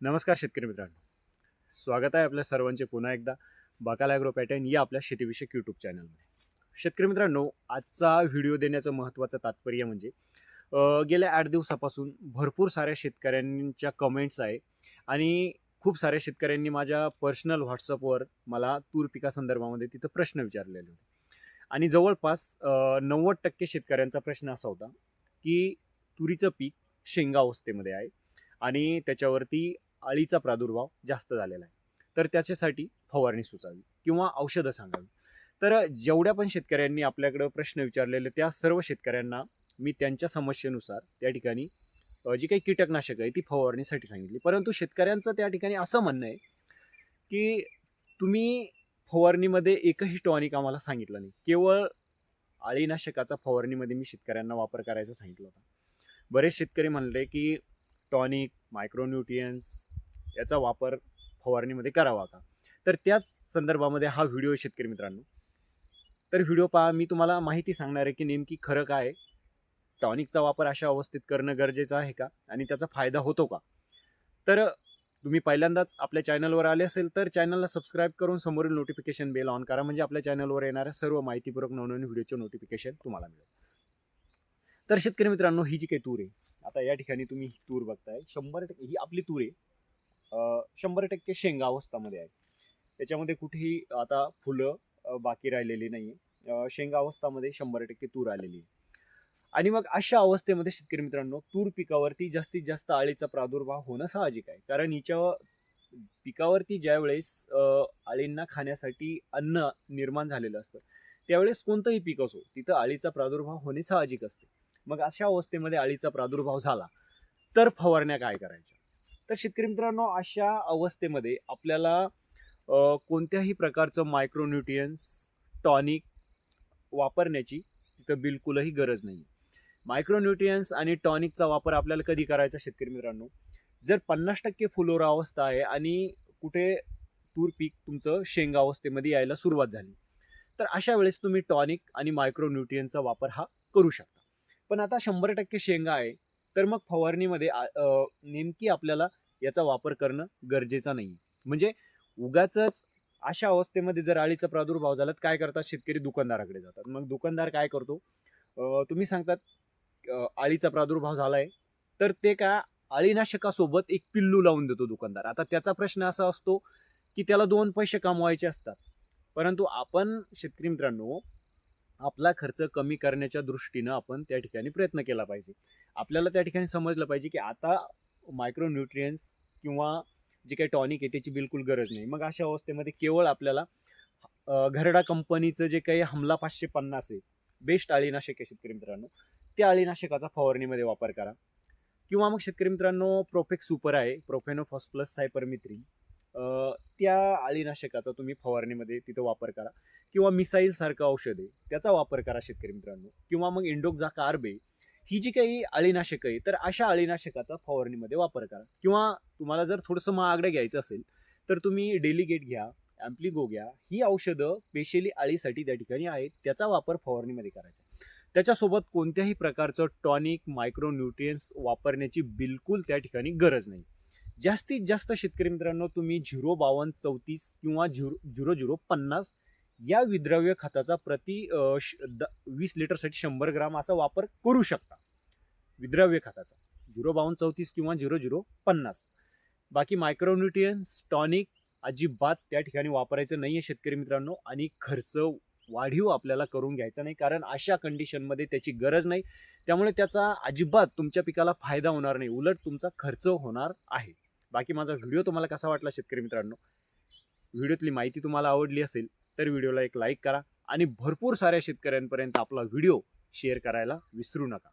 नमस्कार शेतकरी मित्रांनो. स्वागत आहे आपल्या सर्वांचे पुन्हा एकदा बकाल ॲग्रो पॅटर्न या आपल्या शेतीविषयक यूट्यूब चॅनलमध्ये. शेतकरी मित्रांनो आजचा व्हिडिओ देण्याचं महत्त्वाचं तात्पर्य म्हणजे गेल्या आठ दिवसापासून भरपूर साऱ्या शेतकऱ्यांच्या कमेंट्स आहे आणि खूप साऱ्या शेतकऱ्यांनी माझ्या पर्सनल व्हॉट्सअपवर मला तूर पिकासंदर्भामध्ये तिथं प्रश्न विचारलेले होते. आणि जवळपास नव्वद टक्के शेतकऱ्यांचा प्रश्न असा होता की तुरीचं पीक शेंगा अवस्थेमध्ये आहे आणि त्याच्यावरती अळीचा प्रादुर्भाव जास्त झालेला आहे. तर त्याच्यासाठी फवारणी सुचावी किंवा औषधं सांगावी. तर जेवढ्या पण शेतकऱ्यांनी आपल्याकडं प्रश्न विचारलेले त्या सर्व शेतकऱ्यांना मी त्यांच्या समस्येनुसार त्या ठिकाणी जी काही कीटकनाशकं आहे ती फवारणीसाठी सांगितली. परंतु शेतकऱ्यांचं त्या ठिकाणी असं म्हणणं आहे की तुम्ही फवारणीमध्ये एकही टॉनिक आम्हाला सांगितलं नाही. केवळ अळीनाशकाचा फवारणीमध्ये मी शेतकऱ्यांना वापर करायचा सांगितलं होता. बरेच शेतकरी म्हणले की टॉनिक मायक्रोन्युट्रियन्स याचा वापर फवारणीमध्ये करावा का? तर त्याच संदर्भामध्ये हा व्हिडिओ शेतकरी मित्रांनो. तर व्हिडिओ पहा मी तुम्हाला माहिती सांगणार आहे की नेमकी खरं काय आहे? टॉनिकचा वापर अशा अवस्थेत करणं गरजेचं आहे का? आणि त्याचा फायदा होतो का? तर तुम्ही पहिल्यांदाच आपल्या चॅनलवर आले असेल तर चॅनलला सबस्क्राईब करून समोरील नोटिफिकेशन बेल ऑन करा. म्हणजे आपल्या चॅनलवर येणाऱ्या सर्व माहितीपूर्वक नवनवीन व्हिडिओचे नोटिफिकेशन तुम्हाला मिळेल. तर शेतकरी मित्रांनो ही जी काही तूर आहे आता या ठिकाणी तुम्ही ही तूर बघताय. शंभर टक्के ही आपली तूर आहे. शंभर टक्के शेंगा अवस्थामध्ये आहे त्याच्यामध्ये कुठेही आता फुलं बाकी राहिलेली नाही आहे शेंगा अवस्थामध्ये शंभर टक्के तूर आलेली आहे. आणि मग अशा अवस्थेमध्ये शेतकरी मित्रांनो तूर पिकावरती जास्तीत जास्त अळीचा प्रादुर्भाव होणं साहजिक आहे. कारण हिच्या पिकावरती ज्यावेळेस अळींना खाण्यासाठी अन्न निर्माण झालेलं असतं त्यावेळेस कोणतंही पीक असो तिथं अळीचा प्रादुर्भाव होणे साहजिक असते. मग अशा अवस्थेमध्ये अळीचा प्रादुर्भाव झाला तर फवारण्या काय करायच्या? तर शेतकरी मित्रांनो अशा अवस्थेमध्ये आपल्याला कोणत्याही प्रकारचं मायक्रोन्युट्रियन्स टॉनिक वापरण्याची तिथं बिलकुलही गरज नाही मायक्रोन्युट्रियन्स आणि टॉनिकचा वापर आपल्याला कधी करायचा शेतकरी मित्रांनो? जर पन्नास टक्के फुलोरा अवस्था आहे आणि कुठे तूर पीक तुमचं शेंगा अवस्थेमध्ये यायला सुरुवात झाली तर अशा वेळेस तुम्ही टॉनिक आणि मायक्रोन्युट्रियन्सचा वापर हा करू शकता. पण आता शंभर टक्के शेंगा आहे तर मग फवारणीमध्ये नेमकी आपल्याला याचा वापर करणं गरजेचं नाही म्हणजे उगाच अशा अवस्थेमध्ये जर अळीचा प्रादुर्भाव झाला तर काय करतात? शेतकरी दुकानदाराकडे जातात. मग दुकानदार काय करतो? तुम्ही सांगतात अळीचा प्रादुर्भाव झाला आहे तर ते काय अळीनाशकासोबत एक पिल्लू लावून देतो दुकानदार. आता त्याचा प्रश्न असा असतो की त्याला दोन पैसे कमवायचे असतात. परंतु आपण शेतकरी मित्रांनो आपला खर्च कमी करण्याच्या दृष्टीनं आपण त्या ठिकाणी प्रयत्न केला पाहिजे. आपल्याला त्या ठिकाणी समजलं पाहिजे की आता मायक्रोन्युट्रियन्स किंवा जे काही टॉनिक आहे त्याची बिलकुल गरज नाही. मग अशा अवस्थेमध्ये केवळ आपल्याला घरडा कंपनीचं जे काही हमला पाचशे पन्नास आहे बेस्ट अळीनाशक आहे शेतकरी मित्रांनो त्या अळीनाशकाचा फवारणीमध्ये वापर करा. किंवा मग शेतकरी मित्रांनो प्रोफेक्स सुपर आहे प्रोफेनोफॉस प्लस सायपरमित्री त्या अळीनाशकाचा तुम्ही फवारणीमध्ये तिथं वापर करा. किंवा मिसाईल सारखं औषध आहे त्याचा वापर करा शेतकरी मित्रांनो. किंवा मग इंडोक्झा कार्बे ही जी काही अळीनाशक आहे तर अशा अळीनाशकाचा फवारणीमध्ये वापर करा. किंवा तुम्हाला जर थोडंसं महागडं घ्यायचं असेल तर तुम्ही डेलिगेट घ्या ॲम्प्लिगो घ्या. ही औषधं स्पेशली अळीसाठी त्या ठिकाणी आहेत त्याचा वापर फवारणीमध्ये करायचा. त्याच्यासोबत कोणत्याही प्रकारचं टॉनिक मायक्रोन्युट्रियन्स वापरण्याची बिलकुल त्या ठिकाणी गरज नाही. जास्तीत जास्त शेतकरी मित्रांनो तुम्ही झिरो बावन्न चौतीस किंवा झिरो झिरो झिरो पन्नास या विद्रव्य खताचा प्रति श- द वीस लिटरसाठी शंभर ग्राम असा वापर करू शकता. विद्रव्य खताचा. झिरो बावन्न चौतीस किंवा झिरो झिरो पन्नास. बाकी मायक्रोन्युट्रियन्स टॉनिक अजिबात त्या ठिकाणी वापरायचं नाही आहे शेतकरी मित्रांनो आणि खर्च वाढीव आपल्याला करून घ्यायचा नाही कारण अशा कंडिशनमध्ये त्याची गरज नाही. त्यामुळे त्याचा अजिबात तुमच्या पिकाला फायदा होणार नाही. उलट तुमचा खर्च होणार आहे. बाकी माझा व्हिडिओ तुम्हाला कसा वाटला शेतकरी मित्रांनो? व्हिडिओतली माहिती तुम्हाला आवडली असेल तर व्हिडिओला एक लाईक करा आणि भरपूर साऱ्या शेतकऱ्यांपर्यंत आपला व्हिडिओ शेअर करायला विसरू नका.